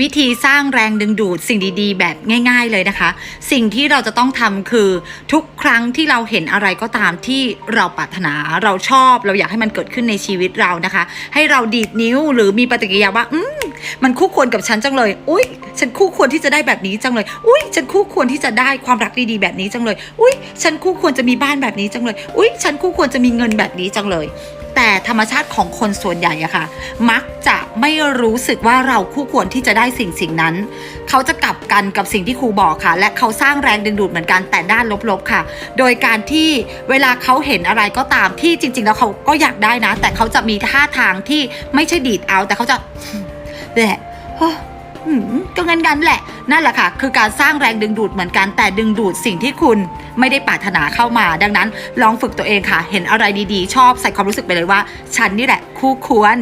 วิธีสร้างแรงดึงดูดสิ่งดีๆ แบบง่าย ๆ เลยนะคะ สิ่งที่เราจะต้องทำคือทุกครั้งที่เราเห็นอะไรก็ตามที่เราปรารถนาเราชอบ เราอยากให้มันเกิดขึ้นในชีวิตเรานะคะ ให้เราดีดนิ้วหรือมีปฏิกิริยาว่าอืม มันคู่ควรกับฉันจังเลย อุ้ยฉันคู่ควรที่จะได้แบบนี้จังเลย อุ้ยฉันคู่ควรที่จะได้ความรักดีๆแบบนี้จังเลย อุ้ยฉันคู่ควรจะมีบ้านแบบนี้จังเลย อุ้ยฉันคู่ควรจะมีเงินแบบนี้จังเลย แต่ธรรมชาติของคนส่วนใหญ่อะค่ะ มักจะไม่รู้สึกว่าเราคู่ควรที่จะได้สิ่งสิ่งนั้น เขาจะกลับกันกับสิ่งที่ครูบอกค่ะ และเขาสร้างแรงดึงดูดเหมือนกันแต่ด้านลบๆค่ะ โดยการที่เวลาเขาเห็นอะไรก็ตามที่จริง ๆ แล้วเขาก็อยากได้นะ แต่เขาจะมีท่าทางที่ไม่ใช่ดีดเอา แต่เขาจะ แหละอืมก็งั้นกันแหละ นั่นแหละค่ะ คือการสร้างแรงดึงดูดเหมือนกันแต่ดึงดูดสิ่งที่คุณไม่ได้ปรารถนาเข้ามา ดังนั้น ลองฝึกตัวเองค่ะ เห็นอะไรดีๆ ชอบใส่ความรู้สึกไปเลยว่า ฉันนี่แหละ คู่ควร